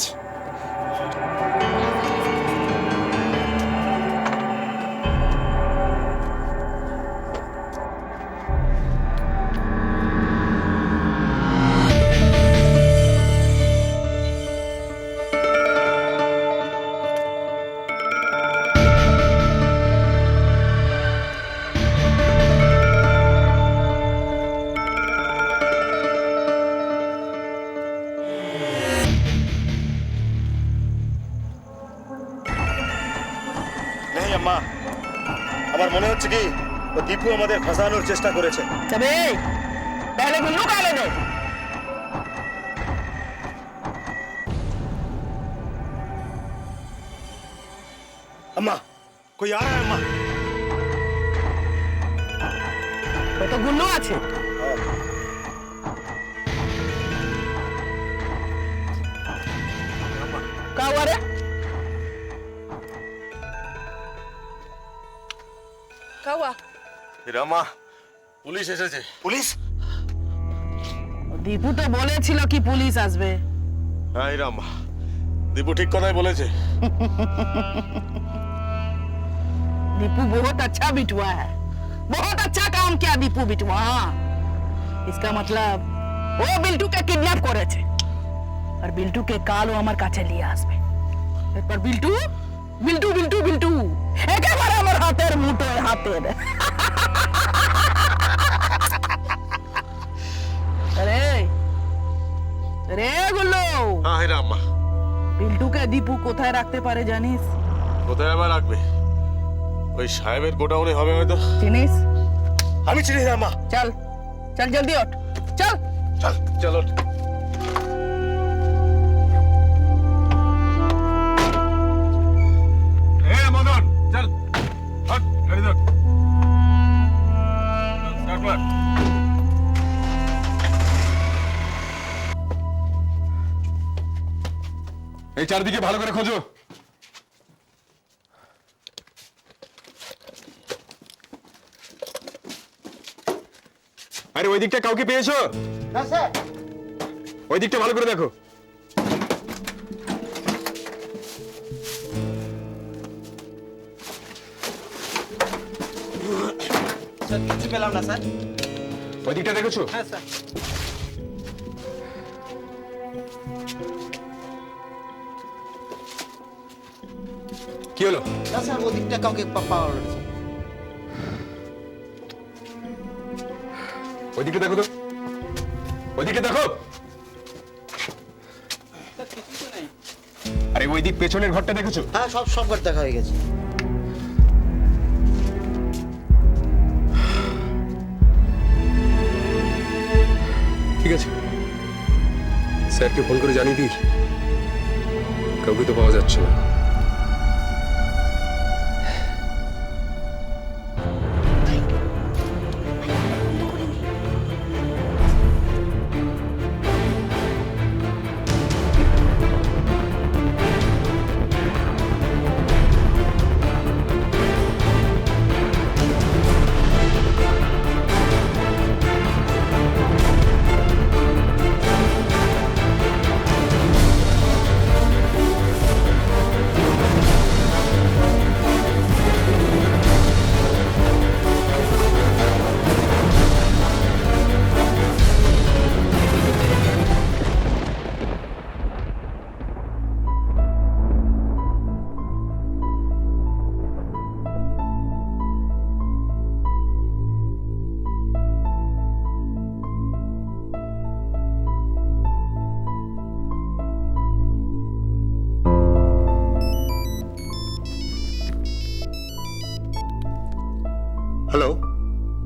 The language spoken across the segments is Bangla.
ঠিক ও দীপু আমাদের ফাঁসানোর চেষ্টা করেছে তবে पहले गुल्लू का ले दो अम्मा कोई आ रहा है अम्मा वो तो गुल्लू আছে का हुआ रे का हुआ রামা পুলিশ এসেছে পুলিশ দীপু তো বলেছিল কি পুলিশ আসবে হ্যাঁ রামা দীপু ঠিক কথাই বলেছে दीपू बहुत अच्छा बिटुआ है बहुत अच्छा काम किया दीपू बिटुआ हाँ इसका मतलब ও বিল্টুকে কিডন্যাপ করেছে আর বিল্টুকে কালও আমার কাছে নিয়ে আসবে এরপর বিল্টু বিল্টু বিল্টু বিল্টু একেবারে আমার হাতের মুঠোয় হাতের রে গুল্লু। হ্যাঁ বিল্টুকে দীপু কোথায় রাখতে পারে জানিস? কোথায় আবার রাখবে? ওই সাহেবের গোডাউনে হবে হয়তো। চিনিস? আমি চিনি রাম্মা চল চল জলদি ওঠ। চল। চল চলো এ মদন চল। এই চারদিকে ভালো করে খোঁজো। আরে ওই দিকটা কাউকে পেয়েছ? না স্যার। ওই দিকটা ভালো করে দেখো। স্যার কিছু পেলাম না স্যার। ওই দিকটা দেখেছ? হ্যাঁ স্যার। কি হলো? না স্যার ওদিকটা কাউকে পা- পাওয়া গেল না, স্যার। ওই দেখো তো। ওই দিকটা দেখো। আরে ওই দিক পেছনের ঘরটা দেখেছ? হ্যাঁ সব সব ঘর দেখা হয়ে গেছে। ঠিক আছে। স্যারকে ফোন করে জানিয়ে দিই। কাউকে তো পাওয়া যাচ্ছে না।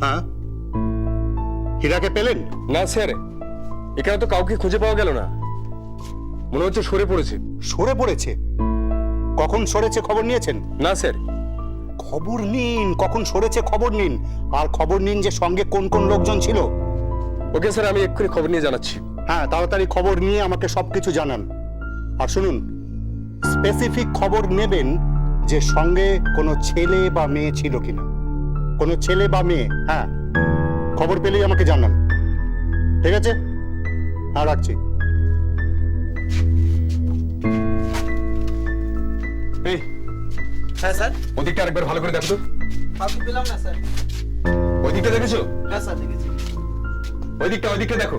হ্যাঁ? হীরাকে পেলেন? না স্যার। এখানে তো কাউকে খুঁজে পাওয়া গেল না। মনে হচ্ছে সরে পড়েছে। সরে পড়েছে? কখন সরেছে খবর নিয়েছেন? না স্যার। খবর নিন কখন সরেছে খবর নিন। আর খবর নিন যে সঙ্গে কোন কোন লোকজন ছিল। ওকে স্যার আমি এক্ষুনি খবর নিয়ে জানাচ্ছি। হ্যাঁ তাড়াতাড়ি খবর নিয়ে আমাকে সবকিছু জানান। আর শুনুন স্পেসিফিক খবর নেবেন যে সঙ্গে কোনো ছেলে বা মেয়ে ছিল কিনা। কোনো ছেলে বা মেয়ে হ্যাঁ খবর পেলেই আমাকে জানান। ঠিক আছে? হ্যাঁ রাখছি। এই। হ্যাঁ স্যার। ওদিকটা আরেকবার ভালো করে দেখো তো। পেলাম না স্যার। ওই দিকটা দেখেছ? হ্যাঁ স্যার দেখেছি। ওই দিকটা ওই দিকটা দেখো।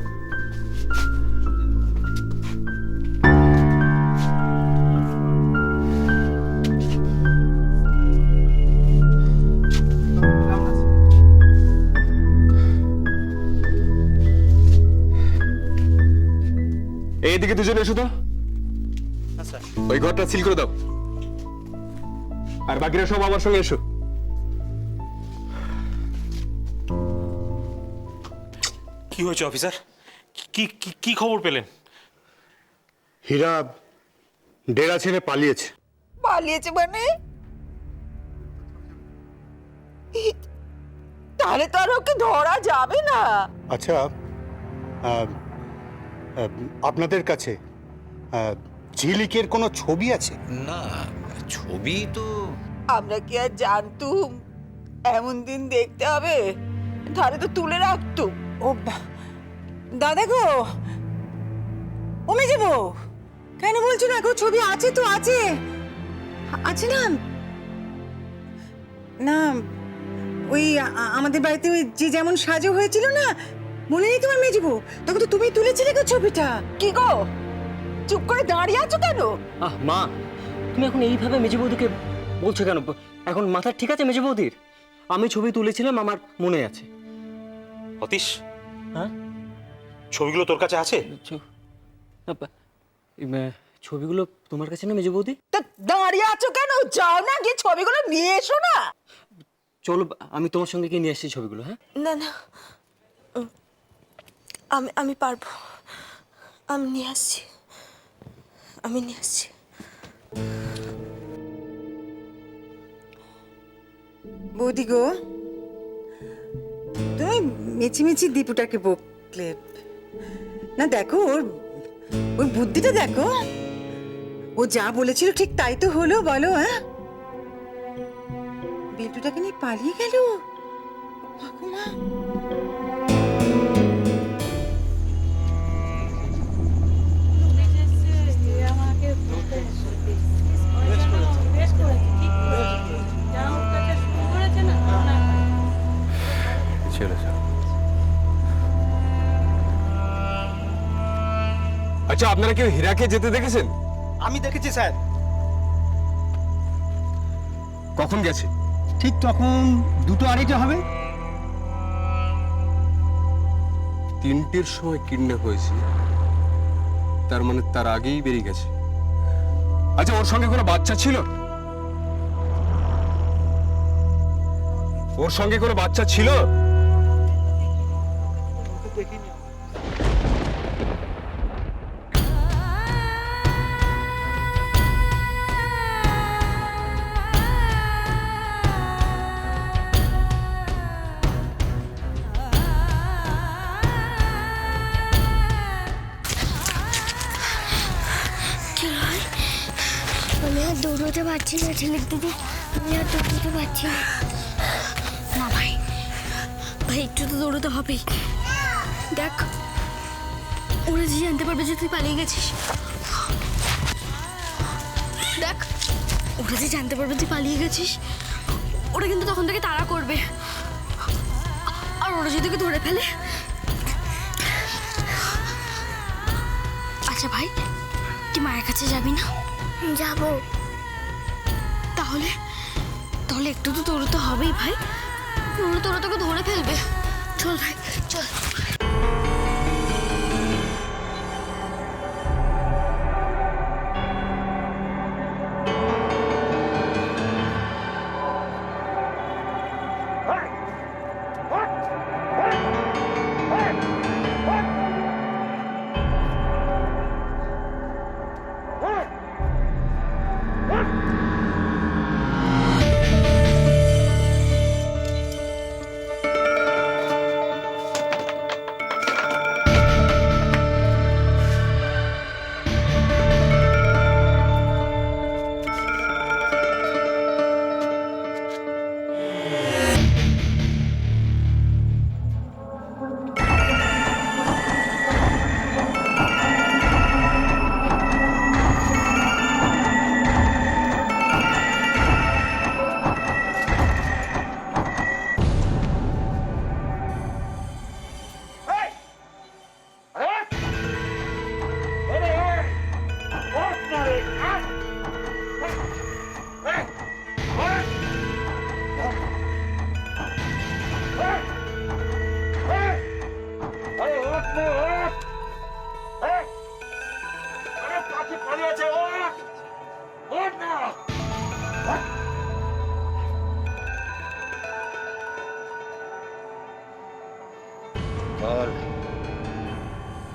এইদিকে দুজনে এসো তো। হ্যাঁ ওই ঘরটা সিল করে দাও। আর বাকিরা সব আমার সঙ্গে এসো। কি হয়েছে অফিসার? কি কি- কি খবর পেলেন? হীরা ডেরা ছেড়ে পালিয়েছে। পালিয়েছে মানে? তাহলে তো আর ওকে ধরা যাবে না। আচ্ছা আপনাদের কাছে ঝিলিকের কোনো ছবি আছে? না ছবি তো আমরা কি আর জানতুম? এমন দিন দেখতে হবে তাহলে তো তুলে রাখতুম। ও দাদা গো ও মেজে বউ কেন বলছো না গো ছবি আছে তো আছে? আছে না? না ওই আমাদের বাড়িতে ওই যে যেমন সাজো হয়েছিল না মনে নেই তোমার মেজে বউ তখন তো তুমি তুলেছিলে গো ছবিটা। কি গো? চুপ করে দাঁড়িয়ে আছো কেন? আহ মা তুমি এখন এইভাবে মেজে বৌদিকে বলছো কেন? এখন মাথা ঠিক আছে মেজে বৌদির? আমি ছবি তুলেছিলাম আমার মনে আছে। অতীশ হ্যাঁ? ছবিগুলো তোর কাছে আছে? ছবিগুলো তোমার কাছে না মেজে বৌদি? তা দাঁড়িয়ে আছো কেন? যাও না গিয়ে ছবিগুলো নিয়ে এসো না। চলো আমি তোমার সঙ্গে গিয়ে নিয়ে আসছি ছবিগুলো হ্যাঁ? না না আমি আমি পারব। আমি নিয়ে আসছি। আমি নিয়ে আসছি। বৌদি গো, তুমি মেচি মেচি দীপুটাকে বকলে। না দেখো, ওর ওর বুদ্ধিটা দেখো। ও যা বলেছিল ঠিক তাই তো হলো, বলো হ্যাঁ? বিল্টুটাকে নিয়ে পালিয়ে গেল? ঠাকুমা আচ্ছা আপনারা কেউ হীরাকে যেতে দেখেছেন? আমি দেখেছি স্যার। কখন গেছে? ঠিক তখন দুটো আড়াইটা হবে। তিনটের সময় কিডন্যাপ হয়েছে। তার মানে তার আগেই বেরিয়ে গেছে। আচ্ছা ওর সঙ্গে কোনো বাচ্চা ছিল? ওর সঙ্গে কোনো বাচ্চা ছিল? কি আমি আর দৌড়তে পারছি না ছেলের দিদি আমি আর দৌড়তে পারছি না। না ভাই ভাই, একটু তো দৌড়তে হবেই। দেখ, ওরা যে জানতে পারবে যে তুই পালিয়ে গেছিস। দেখ, ওরা যে জানতে পারবে তুই পালিয়ে গেছিস, ওরা কিন্তু তখন থেকে তাড়া করবে। আর ওরা যদি ধরে ফেলে। আচ্ছা ভাই, তুই মায়ের কাছে যাবি না? যাব। তাহলে তাহলে একটু তো তোর তো হবেই ভাই। ওরা তোরা তোকে ধরে ফেলবে। চল ভাই, চল।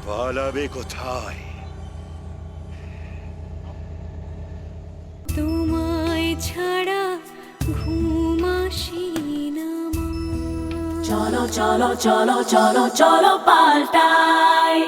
Hala bir kotay. ছাড়া ঘুম আসি না চলো চলো চলো চলো চলো পাল্টাই